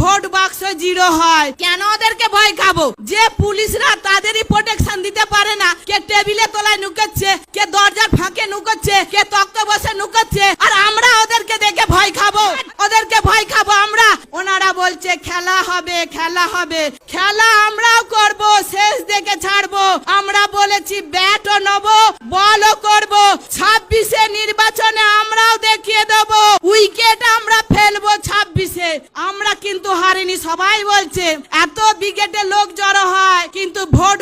Vote বাক্স zero হয়। কেন ওদেরকে ভয় খাব? যে পুলিশরা তাদেরই প্রোটেকশন দিতে পারে না, কে টেবিলে তোলায় নুকাচ্ছে, কে দরজার ফাঁকে নুকাচ্ছে, কে তক্ত বসে নুকাচ্ছে, আর আমরা ওদেরকে দেখে ভয় খাব। ওদেরকে ভয় খাব বলছে, খেলা হবে খেলা হবে। খেলা আমরাও করব, শেষ দেখে ছাড়বো। আমরা বলেছি, ব্যাটও নব, বলও করব। ছাব্বিশে নির্বাচনে আমরাও দেখিয়ে দেব। উইকেট আমরা ফেলব ছাব্বিশে। আমরা কিন্তু হারিনি, সবাই বলছে। এত বিকেটে লোক জড়ো হয়, কিন্তু ভোট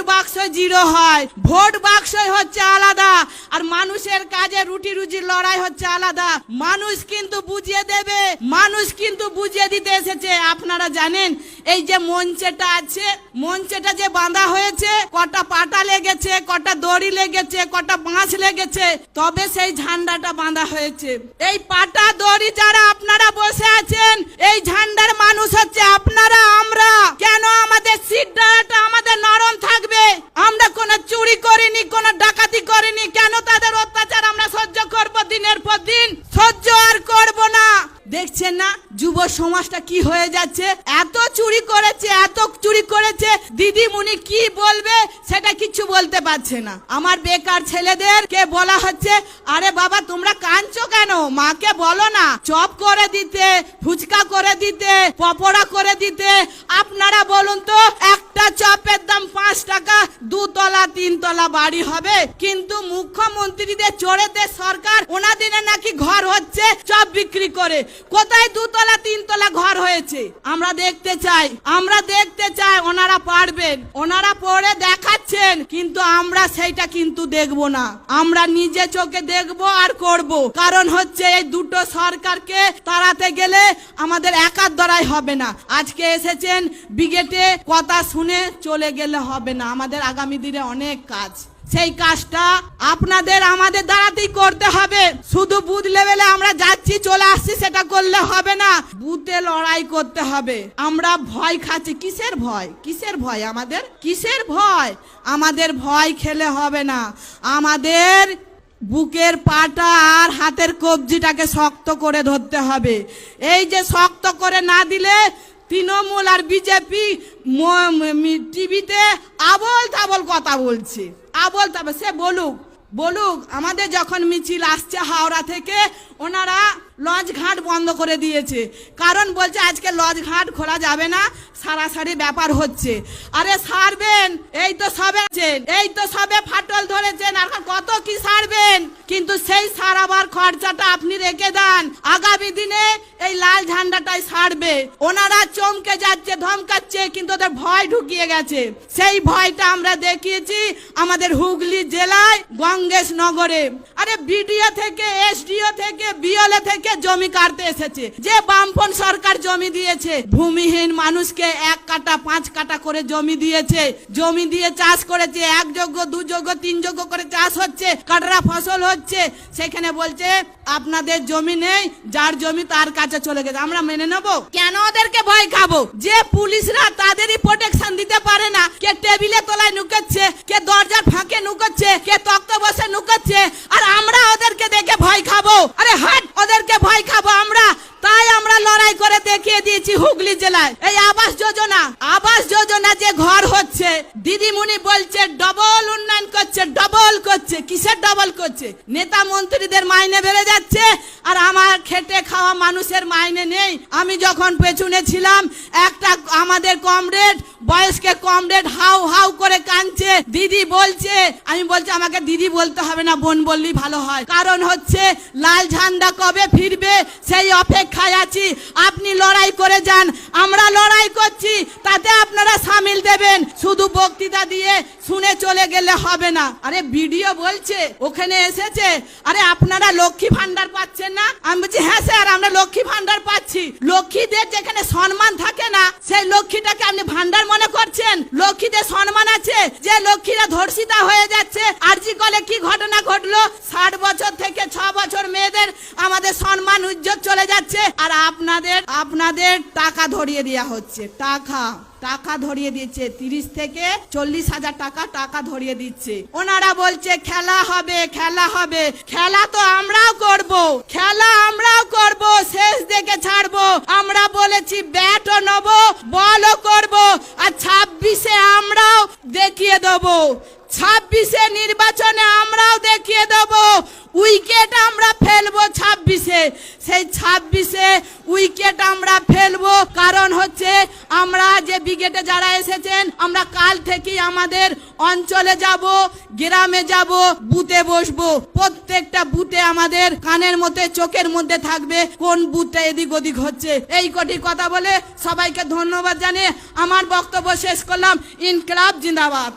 জিরো হয়। ভোট বাক্সই হচ্ছে আলাদা, আর মানুষের কাজে রুটি রুজির লড়াই হচ্ছে আলাদা। মানুষ কিন্তু বুঝিয়ে দেবে, মানুষ কিন্তু বুঝিয়ে দিতে এসেছে। আপনারা জানেন এই যে মঞ্চেটা আছে, মঞ্চেটা যে বাঁধা হয়েছে, কটা পাটা লেগেছে, কটা দড়ি লেগেছে, কটা বাঁশ লেগেছে, তবে সেই ঝান্ডাটা বাঁধা হয়েছে। এই পাটা দড়ি যারা আপনারা বসে আছেন, এই ঝান্ডার মানুষ হচ্ছে আপনারা, আমরা। কেন আমাদের সিট ডালাটা আমাদের নরম থাকবে? আমরা কোনো চুরি করিনি, কোনো ডাকাতি করিনি, কেন তাদের অত্যাচার আমরা সহ্য করব দিনের পর দিন? সহ্য আর করব না। দেখছেন না? যুব সমাজটা কি হয়ে যাচ্ছে? এত চুরি করেছে, এত চুরি করেছে। দিদিমণি কি বলবে সেটা কিছু বলতে পারছে না। আমার বেকার ছেলেদের কে বলা হচ্ছে, আরে বাবা, তোমরা কাঁদছো কেন? মাকে বলো না। চপ করে দিতে, ফুচকা করে দিতে পপড়া করে দিতে। আপনারা বলুন তো, একটা চপের দাম পাঁচ টাকা, দুতলা, তিনতলা বাড়ি হবে। কিন্তু মুখ্যমন্ত্রীদের চড়েতে সরকার ওনাদিনে নাকি ঘর হচ্ছে চপ বিক্রি করে। কোথায় দুতলা তিনতলা ঘর হয়েছে। আমরা দেখতে চাই, আমরা দেখতে চাই ওনারা পারবেন। ওনারা পড়ে দেখাচ্ছেন, কিন্তু আমরা সেইটা কিন্তু দেখব না। আমরা নিজে চোখে দেখব আর করব। কারণ হচ্ছে এই দুটো সরকারকে তাড়াতে গেলে আমাদের একার দ্বারাই হবে না। আজকে এসেছেন, বিগেটে কথা শুনে চলে গেলে হবে না। আমাদের আগামী দিনে অনেক কাজ। সেই কাজটা আপনাদের আমাদের দ্বারাতেই করতে হবে। শুধু বুথ লেভেলে আমরা যাচ্ছি, চলে আসছি, সেটা করলে হবে না। বুথে লড়াই করতে হবে। আমরা ভয় খাচ্ছি। কিসের ভয়? কিসের ভয় আমাদের? কিসের ভয়? আমাদের ভয় খেলে হবে না। আমাদের বুকের পাটা আর হাতের কবজিটাকে শক্ত করে ধরতে হবে। এই যে শক্ত করে না দিলে তৃণমূল আর বিজেপি টিভিতে আবল তাবল কথা বলছে। আবল তাবল, সে বলুক বলুক, আমাদের যখন মিছিল আসছে হাওড়া থেকে ওনারা লঞ্চ ঘাট বন্ধ করে দিয়েছে। কারণ বলছে আজকে লঞ্চ ঘাট খোলা যাবে না সারাসারি ব্যাপার হচ্ছে। আরে সারবেন এই তো সবে আছেন, এই তো সবে ফাটল ধরেছেন আর কত কি সারবেন? কিন্তু সেই সারাবার খরচাটা আপনি রেখে দেন। আগামী দিনে এই লাল ঝান্ডাটাই সারবে। ওনারা চমকে যাচ্ছে ধমকাচ্ছে কিন্তু ওদের ভয় ঢুকিয়ে গেছে। সেই ভয়টা আমরা দেখিয়েছি আমাদের হুগলি জেলায় গঙ্গেশ নগরে। আরে বিডিও থেকে এসডিও থেকে বিওলে থেকে জমি কাটতে এসেছে। যে বামপন সরকার জমি দিয়েছে, ভূমিহীন মানুষকে এক কাটা, পাঁচ কাটা করে জমি দিয়েছে। জমি দিয়ে চাষ করেছে, এক যোগ্য, দু যোগ্য, তিন যোগ্য করে চাষ হচ্ছে, কাটরা ফসল হচ্ছে। সেখানে বলছে, আপনাদের জমি নেই, যার জমি তার কাছে চলে গেছে। আমরা মেনে নেব? কেন ওদেরকে ভয় খাব? যে পুলিশরা তাদেরই প্রোটেকশন দিতে পারে না, কে টেবিলে তলায় নুকাচ্ছে, কে দরজার ফাঁকে নুকাচ্ছে, কে তক্ত বসে নুকাচ্ছে জেলায়। এই আবাস যোজনা আবাস যোজনা যে ঘর হচ্ছে, দিদিমণি বলছে ডবল উন্নয়ন করছে ডবল করছে। কিসের ডবল করছে? নেতা মন্ত্রীদের মাইনে বেড়ে যাচ্ছে আর আমার খেটে খাওয়া মানুষের মাইনে নেই। আমি যখন পেছনে ছিলাম, একটা আমাদের কমরেড, বয়স্কে কমরেড হাউ হাউ করে কাঁদছে। দিদি বলছে, আমি বলছি, আমাকে দিদি বলতে হবে না, বোন বললেই ভালো হয়। কারণ হচ্ছে, লাল ঝান্ডা কবে ফিরবে, সেই অপেক্ষায় আছি। আপনি লড়াই করে যান, আমরা লড়াই করছি, তাতে আপনারা সামিল দেবেন। শুধু বক্তৃতা দিয়ে শুনে চলে গেলে হবে না। আরে ভিডিও বলছে, ওখানে এসেছে। আরে, আপনারা লক্ষ্মী ভান্ডার পাচ্ছেন না? আমি বলছি হ্যাঁ স্যার, আমরা লক্ষ্মী ভান্ডার পাচ্ছি। লক্ষ্মীদের যেখানে সম্মান থাকে না, সেই লক্ষ্মীটাকে আপনি ভান্ডার মনে করছেন? লক্ষ্মীদের সম্মান আছে যে লক্ষ্মীরা ধর্ষিতা হয়ে যাচ্ছে। আর জি কলে কি ঘটনা ঘটলো? ষাট বছর থেকে ছ বছর মেয়েদের আমাদের সম্মান উজ্জ্বল চলে যাচ্ছে। আর আপনাদের আপনাদের টাকা ধরিয়ে দেওয়া হচ্ছে। টাকা টাকা ধরিয়ে দিচ্ছে। তিরিশ থেকে চল্লিশ হাজার টাকা টাকা ধরিয়ে দিচ্ছে। ওনারা বলছে, খেলা হবে খেলা হবে। খেলা তো আমরাও করব। খেলা আমরাও করব। শেষ দেখে ছাড়বো। আমরা বলেছি, ব্যাটও নেব, বলও করব। আর ছাব্বিশে আমরাও দেখিয়ে দেবো। ছাব্বিশে নির্বাচনে আমরাও দেখিয়ে দেব। উইকেট আমরা ফেলব ছাব্বিশে। সেই ছাব্বিশে উইকেট আমরা ফেলব। কারণ হচ্ছে আমরা যে ব্রিগেডে যারা এসেছেন, আমরা কাল থেকেই আমাদের অঞ্চলে যাব, গ্রামে যাব, বুথে বসবো। প্রত্যেকটা বুথে আমাদের কানের মধ্যে, চোখের মধ্যে থাকবে কোন বুথটা এদিক ওদিক হচ্ছে। এই কটি কথা বলে সবাইকে ধন্যবাদ জানিয়ে আমার বক্তব্য শেষ করলাম। ইনকলাব জিন্দাবাদ।